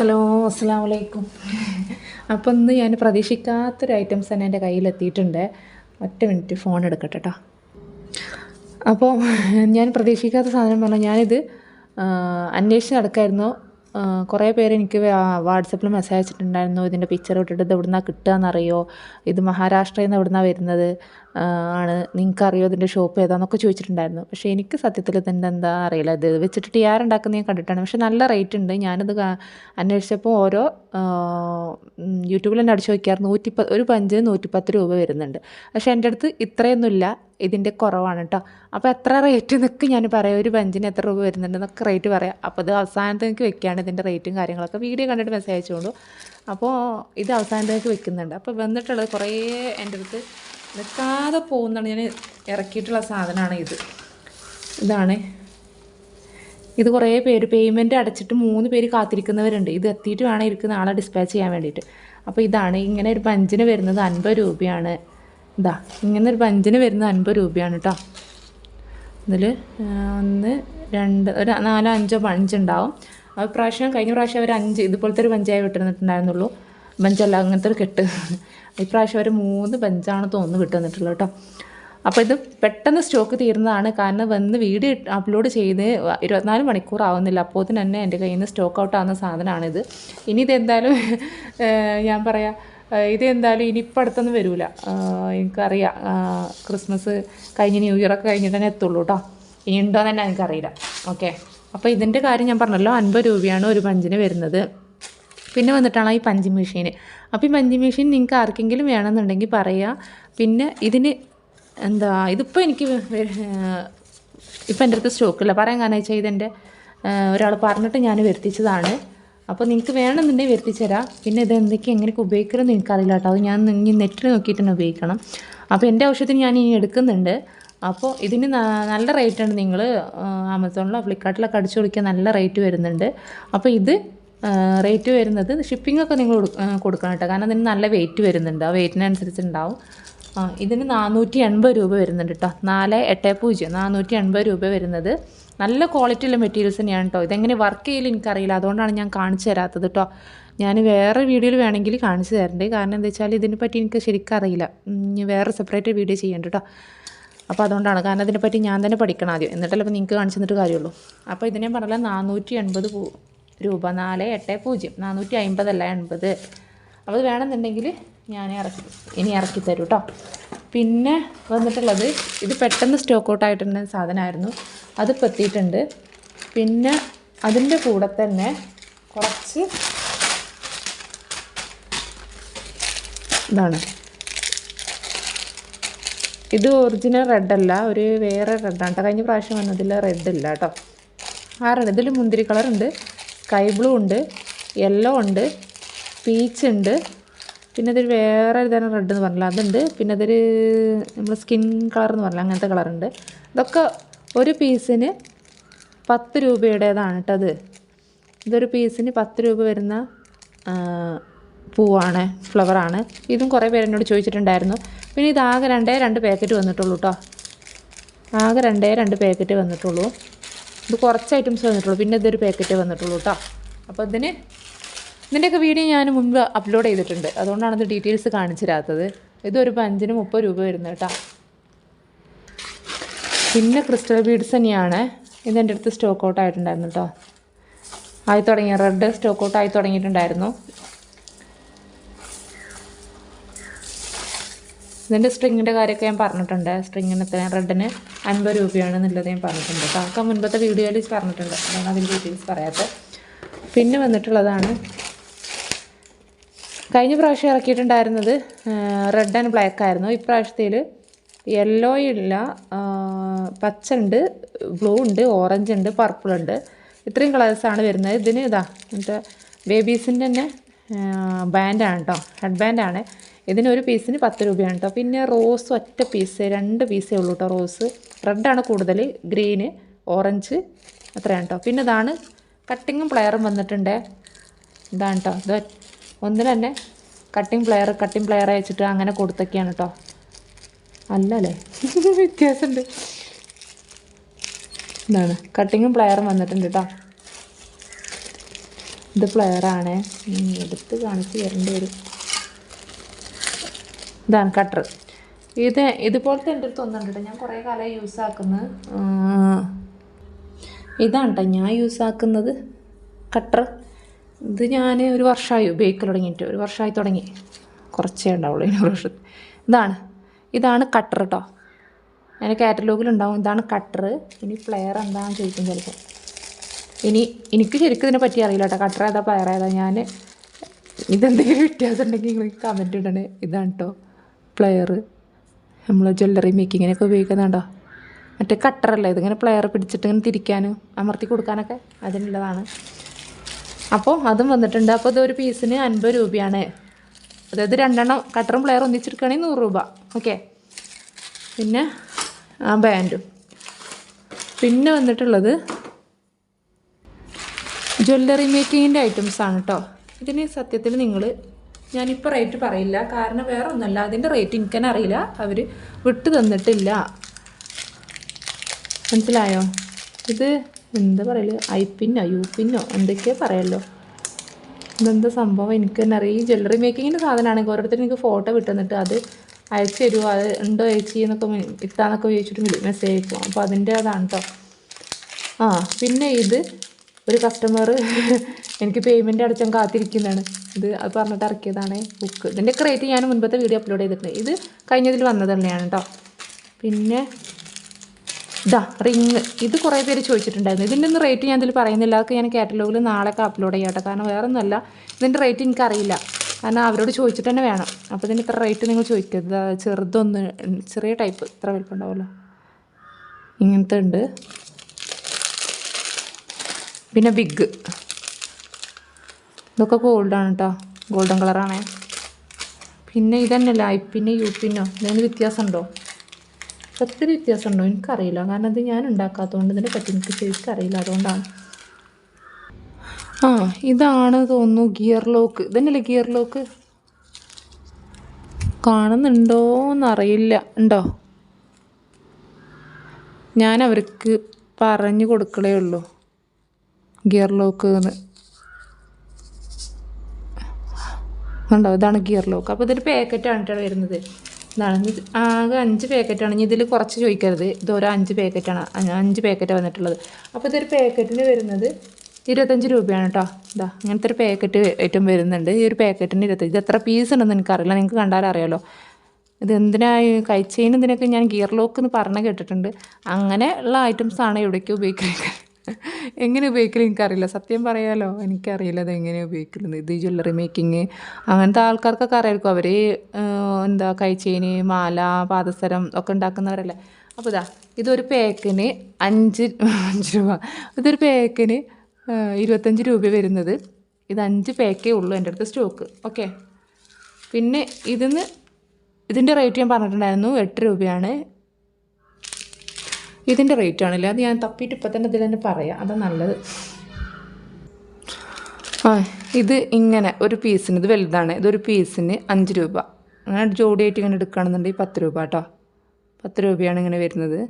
Hello അസ്സാം വലൈക്കും അപ്പം ഇന്ന് ഞാൻ പ്രതീക്ഷിക്കാത്തൊരു ഐറ്റംസ് തന്നെ എന്റെ കയ്യിലെത്തിയിട്ടുണ്ട്. ഒറ്റ മിനിറ്റ് ഫോൺ എടുക്കട്ടെ കേട്ടോ അപ്പോൾ ഞാൻ പ്രതീക്ഷിക്കാത്ത സാധനം പറഞ്ഞാൽ ഞാനിത് അന്വേഷിച്ച് നടക്കായിരുന്നു. കുറേ പേര് എനിക്ക് വാട്സപ്പിൽ മെസ്സേജ് അയച്ചിട്ടുണ്ടായിരുന്നു. ഇതിന്റെ പിക്ചർ ഇട്ടിട്ട് ഇത് എവിടുന്നാണ് കിട്ടുകയെന്നറിയോ ഇത് മഹാരാഷ്ട്രയിൽ നിന്ന് എവിടുന്നാണ് വരുന്നത്? ആണ്. നിങ്ങൾക്ക് നിങ്ങൾക്കറിയോ ഇതിന്റെ ഷോപ്പ് ഏതാന്നൊക്കെ ചോദിച്ചിട്ടുണ്ടായിരുന്നു. പക്ഷേ എനിക്ക് സത്യത്തിൽ ഇതിന്റെ എന്താ അറിയില്ല. ഇത് വെച്ചിട്ട് ടി ആർ ഉണ്ടാക്കുന്ന ഞാൻ കണ്ടിട്ടാണ്. പക്ഷേ നല്ല റേറ്റ് ഉണ്ട്. ഞാനിത് അന്വേഷിച്ചപ്പോൾ ഓരോ യൂട്യൂബിൽ തന്നെ അടിച്ചു നോക്കിയാൽ നൂറ്റിപ്പ ഒരു പഞ്ച് നൂറ്റിപ്പത്ത് രൂപ വരുന്നുണ്ട്. പക്ഷേ എന്റെ അടുത്ത് ഇത്രയൊന്നുമില്ല. ഇതിന്റെ കുറവാണ് കേട്ടോ അപ്പോൾ എത്ര റേറ്റ് എന്നൊക്കെ ഞാൻ പറയാം. ഒരു ബഞ്ചിന് എത്ര രൂപ വരുന്നുണ്ടെന്നൊക്കെ റേറ്റ് പറയാം. അപ്പോൾ ഇത് അവസാനത്തേക്ക് വെക്കുകയാണ് ഇതിന്റെ റേറ്റും കാര്യങ്ങളൊക്കെ. വീഡിയോ കണ്ടിട്ട് മെസ്സേജ് അയച്ചുകൊണ്ടു അപ്പോൾ ഇത് അവസാനത്തേക്ക് വെക്കുന്നുണ്ട്. അപ്പോൾ വന്നിട്ടുള്ളത് കുറേ എന്റെ അടുത്ത് നിൽക്കാതെ പോകുന്നതാണ്. ഞാൻ ഇറക്കിയിട്ടുള്ള സാധനമാണ് ഇത്. ഇതാണ്. ഇത് കുറേ പേര് പേയ്മെന്റ് അടച്ചിട്ട് മൂന്ന് പേര് കാത്തിരിക്കുന്നവരുണ്ട്. ഇത് എത്തിയിട്ട് വേണം ഇരിക്കുന്ന ആളെ ഡിസ്പാച്ച് ചെയ്യാൻ വേണ്ടിയിട്ട്. അപ്പോൾ ഇതാണ്. ഇങ്ങനെ ഒരു പഞ്ചിന് വരുന്നത് അൻപത് രൂപയാണ്. ഇതാ ഇങ്ങനെ ഒരു പഞ്ചിന് വരുന്നത് അൻപത് രൂപയാണ് കേട്ടോ ഇതിൽ ഒന്ന് രണ്ട് ഒരു നാലോ അഞ്ചോ പഞ്ച് ഉണ്ടാവും. ആ പ്രാവശ്യം കഴിഞ്ഞ പ്രാവശ്യം അവർ അഞ്ച് ഇതുപോലത്തെ ഒരു പഞ്ചായ വിട്ടിരുന്നിട്ടുണ്ടായിരുന്നുള്ളൂ. പഞ്ചല്ല അങ്ങനത്തെ ഒരു കെട്ട്. ഇപ്രാവശ്യം അവർ മൂന്ന് പഞ്ചാണ് തോന്നുന്നു വിട്ടുതന്നിട്ടുള്ളത് കേട്ടോ അപ്പോൾ ഇത് പെട്ടെന്ന് സ്റ്റോക്ക് തീരുന്നതാണ് കാരണം വന്ന് വീഡിയോ അപ്ലോഡ് ചെയ്ത് ഇരുപത്തിനാല് മണിക്കൂർ ആവുന്നില്ല. അപ്പോൾ തന്നെ എന്റെ കയ്യിൽ നിന്ന് സ്റ്റോക്ക് ഔട്ട് ആവുന്ന സാധനമാണിത്. ഇനി ഇതെന്തായാലും ഞാൻ പറയാം ഏഹ്, ഇത് എന്തായാലും ഇനിയിപ്പോൾ അടുത്തൊന്നും വരില്ല എനിക്കറിയാം. ക്രിസ്മസ് കഴിഞ്ഞ് ന്യൂ ഇയർ ഒക്കെ കഴിഞ്ഞിട്ട് തന്നെ എത്തുള്ളൂ കേട്ടോ ഇനി ഉണ്ടോ തന്നെ എനിക്കറിയില്ല. ഓക്കെ. അപ്പോൾ ഇതിന്റെ കാര്യം ഞാൻ പറഞ്ഞല്ലോ അൻപത് രൂപയാണ് ഒരു പഞ്ചിന് വരുന്നത്. പിന്നെ വന്നിട്ടാണ് ഈ പഞ്ചിങ് മെഷീൻ അപ്പോൾ ഈ പഞ്ചിങ് മെഷീൻ നിങ്ങൾക്ക് ആർക്കെങ്കിലും വേണമെന്നുണ്ടെങ്കിൽ പറയുക പിന്നെ ഇതിന് എന്താ ഇതിപ്പോൾ എനിക്ക് ഇപ്പം എന്റെ അടുത്ത് സ്റ്റോക്കില്ല പറയാൻ കാരണം വെച്ചാൽ ഇതെന്റെ ഒരാൾ പറഞ്ഞിട്ട് ഞാൻ വരുത്തിച്ചതാണ്. അപ്പോൾ നിങ്ങൾക്ക് വേണമെന്നുണ്ടെങ്കിൽ വരുത്തിച്ചു തരാം. പിന്നെ ഇത് എന്തൊക്കെ എങ്ങനെയൊക്കെ ഉപയോഗിക്കണമെന്ന് എനിക്കറിയില്ല കേട്ടോ. അത് ഞാൻ ഇനി നെറ്റിൽ നോക്കിയിട്ട് തന്നെ ഉപയോഗിക്കണം. അപ്പോൾ എന്റെ ആവശ്യത്തിന് ഞാൻ ഇനി എടുക്കുന്നുണ്ട്. അപ്പോൾ ഇതിന് നല്ല റേറ്റ് ആണ് നിങ്ങൾ ആമസോണിലോ ഫ്ലിപ്കാർട്ടിലൊക്കെ അടിച്ചു കൊടുക്കാൻ നല്ല റേറ്റ് വരുന്നുണ്ട്. അപ്പോൾ ഇത് റേറ്റ് വരുന്നത് ഷിപ്പിംഗ് ഒക്കെ നിങ്ങൾ കൊടു- കൊടുക്കണം കേട്ടോ. കാരണം അതിന് നല്ല വെയിറ്റ് വരുന്നുണ്ട്. ആ വെയിറ്റിനനുസരിച്ച് ഉണ്ടാവും. ആ, ഇതിന് നാനൂറ്റി എൺപത് രൂപ വരുന്നുണ്ട് കേട്ടോ നാല് എട്ട് പൂജ്യം നാനൂറ്റി എൺപത് രൂപ വരുന്നത്. നല്ല ക്വാളിറ്റിയുള്ള മെറ്റീരിയൽസ് തന്നെയാണ് കേട്ടോ ഇതെങ്ങനെ വർക്ക് ചെയ്യൽ എനിക്കറിയില്ല. അതുകൊണ്ടാണ് ഞാൻ കാണിച്ചു തരാത്തത് കേട്ടോ ഞാൻ വേറെ വീഡിയോയിൽ വേണമെങ്കിൽ കാണിച്ചു തരണ്ട്. കാരണം എന്താ വെച്ചാൽ ഇതിനെ പറ്റി എനിക്ക് ശരിക്കും അറിയില്ല. വേറെ സെപ്പറേറ്റ് വീഡിയോ ചെയ്യണ്ട കേട്ടോ അപ്പോൾ അതുകൊണ്ടാണ്. കാരണം അതിനെപ്പറ്റി ഞാൻ തന്നെ പഠിക്കണം ആദ്യം. എന്നിട്ടല്ലേ അപ്പോൾ നിങ്ങൾക്ക് കാണിച്ചു തന്നിട്ട് കാര്യമുള്ളൂ. അപ്പോൾ ഇതിനെ പറഞ്ഞാൽ നാനൂറ്റി എൺപത് രൂപ. നാല് എട്ട് പൂജ്യം നാനൂറ്റി അമ്പതല്ല എൺപത് അപ്പോൾ വേണമെന്നുണ്ടെങ്കിൽ ഞാൻ ഇറക്കി ഇനി ഇറക്കി തരും കേട്ടോ പിന്നെ വന്നിട്ടുള്ളത് ഇത് പെട്ടെന്ന് സ്റ്റോക്ക് ഔട്ട് ആയിട്ടുള്ള സാധനമായിരുന്നു. അത് പെത്തിയിട്ടുണ്ട്. പിന്നെ അതിന്റെ കൂടെ തന്നെ കുറച്ച് ഇതാണ്. ഇത് ഒറിജിനൽ റെഡ് അല്ല ഒരു വേറെ റെഡാണ് കേട്ടോ കഴിഞ്ഞ പ്രാവശ്യം വന്നതിൽ റെഡ് ഇല്ല കേട്ടോ ആ റെഡ് ഇതിൽ മുന്തിരി കളറുണ്ട് സ്കൈ ബ്ലൂ ഉണ്ട് യെല്ലോ ഉണ്ട് പീച്ച് ഉണ്ട് പിന്നെ അതൊരു വേറെ തരം റെഡ് എന്ന് പറഞ്ഞില്ല. അതുണ്ട്. പിന്നെ അതൊരു നമ്മൾ സ്കിൻ കളർ എന്ന് പറഞ്ഞില്ല. അങ്ങനത്തെ കളറുണ്ട് ഇതൊക്കെ ഒരു പീസിന് പത്ത് രൂപയുടേതാണ് കേട്ടത് ഇതൊരു പീസിന് പത്ത് രൂപ വരുന്ന പൂവാണ് ഫ്ലവറാണ് ഇതും കുറേ പേര് എന്നോട് ചോദിച്ചിട്ടുണ്ടായിരുന്നു. പിന്നെ ഇതാകെ രണ്ടേ രണ്ട് പാക്കറ്റ് വന്നിട്ടുള്ളൂ കേട്ടോ ആകെ രണ്ടേ രണ്ട് പാക്കറ്റ് വന്നിട്ടുള്ളൂ. ഇത് കുറച്ച് ഐറ്റംസ് വന്നിട്ടുള്ളൂ. പിന്നെ ഇതൊരു പാക്കറ്റ് വന്നിട്ടുള്ളൂ കേട്ടോ അപ്പോൾ ഇതിന് ഇതിന്റെയൊക്കെ വീഡിയോ ഞാൻ മുൻപ് അപ്ലോഡ് ചെയ്തിട്ടുണ്ട്. അതുകൊണ്ടാണ് ഇത് ഡീറ്റെയിൽസ് കാണിച്ചു തരാത്തത് ഇതൊരു പഞ്ചിന് മുപ്പത് രൂപ വരുന്നത് കേട്ടോ. പിന്നെ ക്രിസ്റ്റൽ ബീഡ്സ് തന്നെയാണ്. ഇത് ഇതെന്റെ അടുത്ത് സ്റ്റോക്ക് ഔട്ട് ആയിട്ടുണ്ടായിരുന്നു കേട്ടോ. ആയി തുടങ്ങി റെഡ് സ്റ്റോക്ക് ഔട്ട് ആയി തുടങ്ങിയിട്ടുണ്ടായിരുന്നു. ഇതിന്റെ സ്ട്രിങ്ങിന്റെ കാര്യമൊക്കെ ഞാൻ പറഞ്ഞിട്ടുണ്ട്. സ്ട്രിങ്ങിന് എത്ര റെഡിന് അൻപത് രൂപയാണ് എന്നുള്ളത് ഞാൻ പറഞ്ഞിട്ടുണ്ട് കാക്ക മുൻപത്തെ വീഡിയോയിൽ പറഞ്ഞിട്ടുണ്ട്. അതാണ് അതിന്റെ ഡീറ്റെയിൽസ് പറയാത്തത്. പിന്നെ വന്നിട്ടുള്ളതാണ് കഴിഞ്ഞ പ്രാവശ്യം ഇറക്കിയിട്ടുണ്ടായിരുന്നത് റെഡ് ആൻഡ് ബ്ലാക്ക് ആയിരുന്നു. ഇപ്രാവശ്യത്തിൽ യെല്ലോ ഇല്ല പച്ച ഉണ്ട് ബ്ലൂ ഉണ്ട് ഓറഞ്ച് ഉണ്ട് പർപ്പിൾ ഉണ്ട്. ഇത്രയും കളേഴ്സാണ് വരുന്നത്. ഇതിന് ഇതാ മറ്റേ ബേബീസിന്റെ തന്നെ ബാൻഡാണ് കേട്ടോ ഹെഡ് ബാൻഡാണ് ഇതിന് ഒരു പീസിന് പത്ത് രൂപയാണ് കേട്ടോ പിന്നെ റോസ് ഒറ്റ പീസ് രണ്ട് പീസേ ഉള്ളൂ കേട്ടോ റോസ് റെഡാണ് കൂടുതൽ ഗ്രീന് ഓറഞ്ച് അത്രയാണ് കേട്ടോ പിന്നെ ഇതാണ് കട്ടിങ്ങും പ്ലെയറും വന്നിട്ടുണ്ട്. ഇതാണ് കേട്ടോ ഇത് ഒന്നിന് തന്നെ കട്ടിങ് പ്ലെയർ കട്ടിങ് പ്ലെയർ അയച്ചിട്ട് അങ്ങനെ കൊടുത്തൊക്കെയാണ് കേട്ടോ അല്ലല്ലേ? വ്യത്യാസമുണ്ട് എന്താണ് കട്ടിങ്ങും പ്ലെയറും വന്നിട്ടുണ്ട് കേട്ടോ ഇത് പ്ലെയറാണ് എടുത്ത് കാണിച്ച് തരേണ്ടി വരും. ഇതാണ് കട്ടർ ഇത് ഇതുപോലത്തെ എന്റെ അടുത്ത് ഒന്നുണ്ട് ഞാൻ കുറേ കാലമായി യൂസ് ആക്കുന്നത് ഇതാണ് കേട്ടോ ഞാൻ യൂസ് ആക്കുന്നത് കട്ടർ ഇത് ഞാൻ ഒരു വർഷമായി ഉപയോഗിക്കൽ തുടങ്ങിയിട്ട്. ഒരു വർഷമായി തുടങ്ങി. കുറച്ചേ ഉണ്ടാവുള്ളൂ ഒരു വർഷം. ഇതാണ്. ഇതാണ് കട്ടർ കേട്ടോ കാറ്റലോഗിൽ കാറ്റലോഗിലുണ്ടാവും ഇതാണ് കട്ടർ ഇനി പ്ലെയർ എന്താണെന്ന് ചോദിക്കും ചിലപ്പോൾ ഇനി എനിക്ക് ശരിക്കും ഇതിനെ പറ്റി അറിയില്ല കേട്ടോ കട്ടർ ഏതാ പ്ലെയർ ഏതാ? ഞാൻ ഇതെന്തെങ്കിലും വ്യത്യാസം ഉണ്ടെങ്കിൽ നിങ്ങൾ കമന്റ് ഇടണേ. ഇതാണ് കേട്ടോ പ്ലെയർ നമ്മൾ ജ്വല്ലറി മേക്കിങ്ങിനൊക്കെ ഉപയോഗിക്കുന്നതാണ്ടോ മറ്റേ കട്ടറല്ലേ ഇതിങ്ങനെ പ്ലെയർ പിടിച്ചിട്ട് ഇങ്ങനെ തിരിക്കാനും അമർത്തി കൊടുക്കാനൊക്കെ അതിനുള്ളതാണ്. അപ്പോൾ അതും വന്നിട്ടുണ്ട്. അപ്പോൾ ഇതൊരു പീസിന് അൻപത് രൂപയാണ്. അതായത് രണ്ടെണ്ണം കട്ടറും പ്ലെയർ ഒന്നിച്ചെടുക്കുകയാണെങ്കിൽ നൂറ് രൂപ. ഓക്കെ പിന്നെ ആ ബാൻഡും പിന്നെ വന്നിട്ടുള്ളത് ജ്വല്ലറി മേക്കിങ്ങിന്റെ ഐറ്റംസ് ആണ് കേട്ടോ ഇതിന് സത്യത്തിൽ നിങ്ങൾ ഞാനിപ്പോൾ റേറ്റ് പറയില്ല. കാരണം വേറെ ഒന്നുമല്ല അതിന്റെ റേറ്റ് എനിക്ക് തന്നെ അറിയില്ല. അവർ വിട്ടു തന്നിട്ടില്ല. മനസ്സിലായോ? ഇത് എന്താ പറയൽ? ഐ പിന്നോ യു പിന്നോ എന്തൊക്കെയോ പറയല്ലോ. ഇതെന്താ സംഭവം? എനിക്ക് തന്നെ അറിയാം. ഈ ജ്വല്ലറി മേക്കിങ്ങിന്റെ സാധനമാണെങ്കിൽ ഓരോരുത്തരും എനിക്ക് ഫോട്ടോ വിട്ടുന്നിട്ട് അത് അയച്ചു തരുമോ അത് ഉണ്ടോ ചേച്ചി എന്നൊക്കെ ഇട്ടാന്നൊക്കെ ചോദിച്ചിട്ട് മെസ്സേജ് അയക്കും അപ്പോൾ അതിന്റെ അതാണ് കേട്ടോ ആ പിന്നെ ഇത് ഒരു കസ്റ്റമർ എനിക്ക് പേയ്മെന്റ് അടച്ചാൽ കാത്തിരിക്കുന്നതാണ്. ഇത് അത് പറഞ്ഞിട്ട് ഇറക്കിയതാണ് ബുക്ക് ഇതിന്റെ ക്രേറ്റ് ഞാൻ മുൻപത്തെ വീഡിയോ അപ്ലോഡ് ചെയ്തിട്ടുണ്ട്. ഇത് കഴിഞ്ഞതിൽ വന്നത് തന്നെയാണ് കേട്ടോ പിന്നെ ഇതാ റിങ്. ഇത് കുറേ പേര് ചോദിച്ചിട്ടുണ്ടായിരുന്നു. ഇതിന്റെ ഒന്നും റേറ്റ് ഞാൻ ഇതിൽ പറയുന്നില്ല. അതൊക്കെ ഞാൻ കാറ്റലോഗിൽ നാളെയൊക്കെ അപ്ലോഡ് ചെയ്യട്ടെ. കാരണം വേറെ ഒന്നുമല്ല ഇതിന്റെ റേറ്റ് എനിക്കറിയില്ല. കാരണം അവരോട് ചോദിച്ചിട്ട് തന്നെ വേണം. അപ്പോൾ ഇതിന് ഇത്ര റേറ്റ് നിങ്ങൾ ചോദിക്കരുത്. ചെറുതൊന്ന് ചെറിയ ടൈപ്പ് ഇത്ര വലിപ്പം ഉണ്ടാവുമല്ലോ ഇങ്ങനത്തെ ഉണ്ട്. പിന്നെ ബിഗ് ഇതൊക്കെ ഗോൾഡാണ് കേട്ടോ ഗോൾഡൻ കളറാണേ പിന്നെ ഇതന്നെയല്ല ഐ പിന്നെ യു പിന്നോ ഇതിന് വ്യത്യാസമുണ്ടോ? ഒത്തിരി വ്യത്യാസമുണ്ടോ? എനിക്കറിയില്ല. കാരണം ഇത് ഞാൻ ഉണ്ടാക്കാത്തതുകൊണ്ട് ഇതിനെ പറ്റി എനിക്ക് ശരിക്കും അറിയില്ല. അതുകൊണ്ടാണ്. ആ ഇതാണ് തോന്നുന്നു ഗിയർ ലോക്ക്. ഇതന്നെയല്ലേ ഗിയർ ലോക്ക്? കാണുന്നുണ്ടോ എന്നറിയില്ല ഉണ്ടോ? ഞാൻ അവർക്ക് പറഞ്ഞു കൊടുക്കലേ ഉള്ളൂ. ഗിയർ ലോക്ക് എന്ന് ഉണ്ടോ? ഇതാണ് ഗിയർ ലോക്ക്. അപ്പോൾ ഇതൊരു പാക്കറ്റാണ് കേട്ടോ വരുന്നത്. ഇതാണ്. ആകെ അഞ്ച് പാക്കറ്റാണ്. ഇനി ഇതിൽ കുറച്ച് ചോദിക്കരുത്. ഇത് അഞ്ച് പാക്കറ്റാണ്. അഞ്ച് പാക്കറ്റ് വന്നിട്ടുള്ളത്. അപ്പോൾ ഇതൊരു പാക്കറ്റിന് വരുന്നത് ഇരുപത്തഞ്ച് രൂപയാണ് കേട്ടോ ഇതാ അങ്ങനത്തെ ഒരു പാക്കറ്റ് ഏറ്റവും വരുന്നുണ്ട്. ഈ ഒരു പാക്കറ്റിന് ഇരുപത്തഞ്ച്. ഇത് എത്ര പീസ് ഉണ്ടെന്ന് എനിക്കറിയില്ല. നിങ്ങൾക്ക് കണ്ടാൽ അറിയാലോ. ഇത് എന്തിനായി കഴിച്ചതിന് ഇതിനൊക്കെ ഞാൻ ഗിയർ ലോക്ക് എന്ന് പറഞ്ഞ് കേട്ടിട്ടുണ്ട്. അങ്ങനെ ഉള്ള ഐറ്റംസ് ആണ് ഇവിടേക്ക് ഉപയോഗിക്കുന്നത്. എങ്ങനെ ഉപയോഗിക്കലും എനിക്കറിയില്ല. സത്യം പറയാലോ എനിക്കറിയില്ല അത് എങ്ങനെ ഉപയോഗിക്കുന്നത് ഇത് ജ്വല്ലറി മേക്കിങ് അങ്ങനത്തെ ആൾക്കാർക്കൊക്കെ അറിയായിരിക്കും അവർ എന്താ കൈച്ചേന് മാല പാദസരം ഒക്കെ ഉണ്ടാക്കുന്നവരല്ലേ. അപ്പോൾ ഇതാ ഇതൊരു പാക്കിന് അഞ്ച് അഞ്ച് രൂപ. ഇതൊരു പേക്കിന് ഇരുപത്തഞ്ച് രൂപ വരുന്നത്. ഇത് അഞ്ച് പേക്കേ ഉള്ളൂ എന്റെ അടുത്ത് സ്റ്റോക്ക്. ഓക്കെ? പിന്നെ ഇതിന്ന് ഇതിന്റെ റേറ്റ് ഞാൻ പറഞ്ഞിട്ടുണ്ടായിരുന്നു എട്ട് രൂപയാണ്. ഇതിന്റെ റേറ്റ് ആണല്ലേ? അത് ഞാൻ തപ്പിയിട്ട് ഇപ്പം തന്നെ ഇതിൽ തന്നെ പറയാം. അതാ നല്ലത്. ആ ഇത് ഇങ്ങനെ ഒരു പീസിന് ഇത് വലുതാണ്. ഇതൊരു പീസിന് അഞ്ച് രൂപ. അങ്ങനെ ജോഡിയായിട്ട് ഇങ്ങനെ എടുക്കുകയാണെന്നുണ്ടെങ്കിൽ പത്ത് രൂപ കേട്ടോ. പത്ത് രൂപയാണ് ഇങ്ങനെ വരുന്നത്.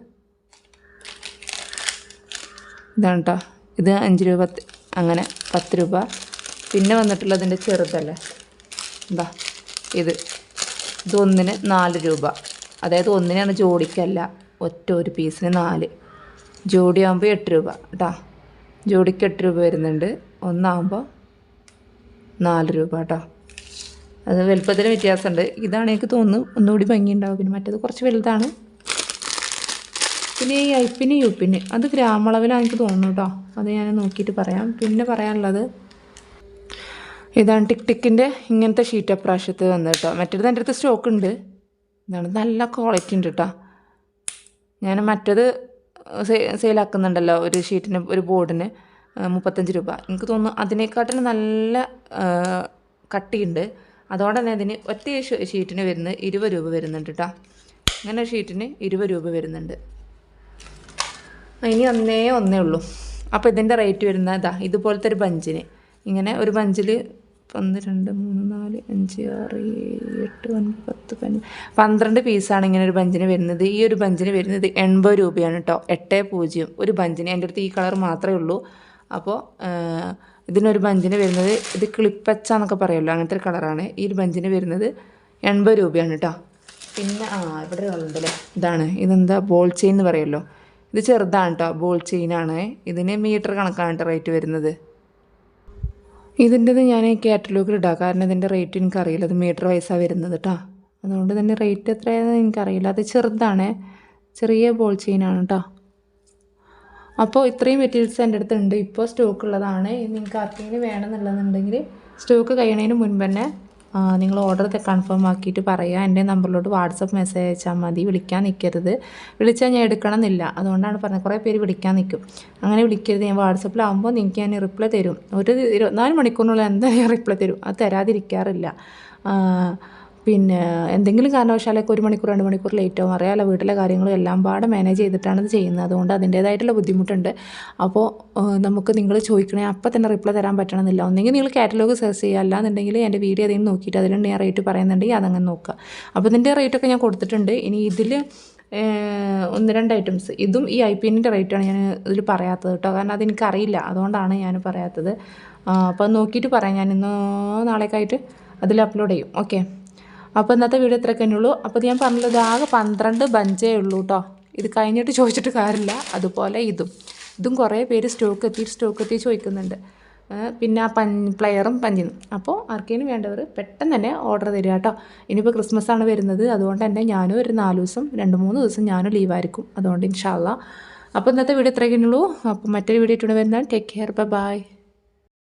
ഇതാണ് കേട്ടോ. ഇത് അഞ്ച് രൂപ അങ്ങനെ പത്ത് രൂപ. പിന്നെ വന്നിട്ടുള്ളതിന്റെ ചെറുതല്ലേ? എന്താ ഇത്. ഇത് ഒന്നിന് നാല് രൂപ. അതായത് ഒന്നിനാണ് ജോഡിക്കല്ല. ഒറ്റ ഒരു പീസിന് നാല്. ജോഡിയാകുമ്പോൾ എട്ട് രൂപ കേട്ടോ ജോഡിക്ക് എട്ട് രൂപ വരുന്നുണ്ട്. ഒന്നാകുമ്പോൾ നാല് രൂപ കേട്ടോ അത് വലുപ്പത്തിന് വ്യത്യാസമുണ്ട് ഇതാണ് എനിക്ക് തോന്നുന്നു ഒന്നുകൂടി ഭംഗിയുണ്ടാവും. പിന്നെ മറ്റേത് കുറച്ച് വലുതാണ്. പിന്നെ ഈ ഐപ്പിന് യുപ്പിന് അത് ഗ്രാമളവിലാണ് എനിക്ക് തോന്നുന്നു കേട്ടോ അത് ഞാൻ നോക്കിയിട്ട് പറയാം. പിന്നെ പറയാനുള്ളത് ഇതാണ് ടിക് ടിക്കിന്റെ ഇങ്ങനത്തെ ഷീറ്റ് അപ്രാവശ്യത്ത് വന്നത് കേട്ടോ മറ്റേത് എന്റെ അടുത്ത് സ്റ്റോക്ക് ഉണ്ട്. ഇതാണ് നല്ല ക്വാളിറ്റി ഉണ്ട് കേട്ടോ ഞാൻ മറ്റത് സെയിലാക്കുന്നുണ്ടല്ലോ ഒരു ഷീറ്റിന് ഒരു ബോർഡിന് മുപ്പത്തഞ്ച് രൂപ. എനിക്ക് തോന്നുന്നു അതിനേക്കാട്ടിലും നല്ല കട്ടിയുണ്ട്. അതോടെ തന്നെ അതിന് ഒറ്റ ഷീറ്റിന് വരുന്നത് ഇരുപത് രൂപ വരുന്നുണ്ട് കേട്ടോ അങ്ങനെ ഷീറ്റിന് ഇരുപത് രൂപ വരുന്നുണ്ട്. ഇനി ഒന്നേ ഒന്നേ ഉള്ളൂ. അപ്പോൾ ഇതിന്റെ റേറ്റ് വരുന്നത് ഇതാ ഇതുപോലത്തെ ഒരു ബഞ്ചിന്. ഇങ്ങനെ ഒരു ബഞ്ചിൽ ഒന്ന് രണ്ട് മൂന്ന് നാല് അഞ്ച് ആറ് ഏഴ് എട്ട് ഒൻപത് പത്ത് പതിനഞ്ച്. പന്ത്രണ്ട് പീസാണ് ഇങ്ങനെ ഒരു ബഞ്ചിന് വരുന്നത്. ഈ ഒരു ബഞ്ചിന് വരുന്നത് എൺപത് രൂപയാണ് കേട്ടോ എട്ട് പൂജ്യം. ഒരു ബഞ്ചിന്. എന്റെ അടുത്ത് ഈ കളർ മാത്രമേ ഉള്ളൂ. അപ്പോൾ ഇതിനൊരു ബഞ്ചിന് വരുന്നത് ഇത് ക്ലിപ്പച്ച എന്നൊക്കെ പറയുമല്ലോ. അങ്ങനത്തെ ഒരു കളറാണ്. ഈ ഒരു ബഞ്ചിന് വരുന്നത് എൺപത് രൂപയാണ് കേട്ടോ പിന്നെ ആ ഇവിടെ ഉണ്ടല്ലേ ഇതാണ്. ഇതെന്താ? ബോൾ ചെയിൻ എന്ന് പറയുമല്ലോ. ഇത് ചെറുതാണ് കേട്ടോ ബോൾ ചെയിനാണ്. ഇതിന് മീറ്റർ കണക്കാണ് റേറ്റ് വരുന്നത്. ഇതിന്റെത് ഞാൻ കാറ്റലോഗിൽ ഇടാം. കാരണം ഇതിന്റെ റേറ്റ് എനിക്കറിയില്ല. അത് മീറ്റർ വൈസാണ് വരുന്നത് കേട്ടോ അതുകൊണ്ട് തന്നെ റേറ്റ് എത്രയാണെന്ന് എനിക്കറിയില്ല. അത് ചെറുതാണ്. ചെറിയ ബോൾ ചെയിനാണ് കേട്ടോ അപ്പോൾ ഇത്രയും മെറ്റീരിയൽസ് എന്റെ അടുത്തുണ്ട് ഇപ്പോൾ സ്റ്റോക്ക് ഉള്ളതാണ്. നിങ്ങൾക്ക് ആർക്കെങ്കിലും വേണമെന്നുള്ളതെന്നുണ്ടെങ്കിൽ സ്റ്റോക്ക് കഴിയണതിന് മുൻപ് തന്നെ നിങ്ങൾ ഓർഡർ കൺഫേം ആക്കിയിട്ട് പറയുക എന്റെ നമ്പറിലോട്ട് വാട്സപ്പ് മെസ്സേജ് അയച്ചാൽ മതി. വിളിക്കാൻ നിൽക്കരുത് വിളിച്ചാൽ ഞാൻ എടുക്കണം എന്നില്ല അതുകൊണ്ടാണ് പറഞ്ഞത്. കുറേ പേര് വിളിക്കാൻ നിൽക്കും അങ്ങനെ വിളിക്കരുത്. ഞാൻ വാട്സപ്പിലാകുമ്പോൾ നിങ്ങൾക്ക് ഞാൻ റിപ്ലൈ തരും. ഒരു ഇരുപത്തിനാല് മണിക്കൂറിനുള്ളിൽ എന്തായാലും റിപ്ലൈ തരും. അത് തരാതിരിക്കാറില്ല. പിന്നെ എന്തെങ്കിലും കാരണവശാലൊക്കെ ഒരു മണിക്കൂർ രണ്ട് മണിക്കൂർ ലേറ്റ് ആവും. അറിയാമല്ലോ വീട്ടിലെ കാര്യങ്ങളും എല്ലാം പാടെ മാനേജ് ചെയ്തിട്ടാണ് ഇത് ചെയ്യുന്നത്. അതുകൊണ്ട് അതിന്റേതായിട്ടുള്ള ബുദ്ധിമുട്ടുണ്ട്. അപ്പോൾ നമുക്ക് നിങ്ങൾ ചോദിക്കണേ അപ്പം തന്നെ റിപ്ലൈ തരാൻ പറ്റണമെന്നില്ല. ഒന്നെങ്കിൽ നിങ്ങൾ കാറ്റലോഗ് സെർച്ച് ചെയ്യുക. അല്ലാന്നുണ്ടെങ്കിൽ എന്റെ വീഡിയോ ഏതെങ്കിലും നോക്കിയിട്ട് അതിലുണ്ട് ഞാൻ റേറ്റ് പറയുന്നുണ്ടെങ്കിൽ അതങ്ങനെ നോക്കുക. അപ്പോൾ ഇതിന്റെ റേറ്റൊക്കെ ഞാൻ കൊടുത്തിട്ടുണ്ട്. ഇനി ഇതിൽ ഒന്ന് രണ്ട് ഐറ്റംസ് ഇതും ഈ ഐ പി എന്നിന്റെ റേറ്റാണ് ഞാൻ ഇതിൽ പറയാത്തത് കേട്ടോ. കാരണം അതെനിക്കറിയില്ല. അതുകൊണ്ടാണ് ഞാൻ പറയാത്തത്. അപ്പോൾ നോക്കിയിട്ട് പറയാം. ഞാൻ നാളേക്കായിട്ട് അതിൽ അപ്ലോഡ് ചെയ്യും. ഓക്കെ അപ്പോൾ ഇന്നത്തെ വീഡിയോ ഇത്രയൊക്കെ തന്നെയുള്ളൂ അപ്പോൾ ഞാൻ പറഞ്ഞത് ആകെ പന്ത്രണ്ട് ബഞ്ചേ ഉള്ളൂ കേട്ടോ ഇത് കഴിഞ്ഞിട്ട് ചോദിച്ചിട്ട് കാര്യമില്ല. അതുപോലെ ഇതും. ഇതും കുറേ പേര് സ്റ്റോക്ക് എത്തി സ്റ്റോക്ക് എത്തി ചോദിക്കുന്നുണ്ട്. പിന്നെ ആ പൻ പ്ലെയറും പഞ്ചിനും അപ്പോൾ ആർക്കെങ്കിലും വേണ്ടവർ പെട്ടെന്ന് തന്നെ ഓർഡർ തരിക കേട്ടോ ഇനിയിപ്പോൾ ക്രിസ്മസ് ആണ് വരുന്നത്. അതുകൊണ്ട് തന്നെ ഞാനും ഒരു നാല് ദിവസം രണ്ട് മൂന്ന് ദിവസം ഞാനും ലീവായിരിക്കും അതുകൊണ്ട് ഇൻഷാല്ല അപ്പോൾ ഇന്നത്തെ വീഡിയോ ഇത്രയൊക്കെ ഉള്ളൂ. അപ്പോൾ മറ്റൊരു വീഡിയോ ഇട്ടുകൊണ്ട് വരുന്നതാണ്. Take care bye bye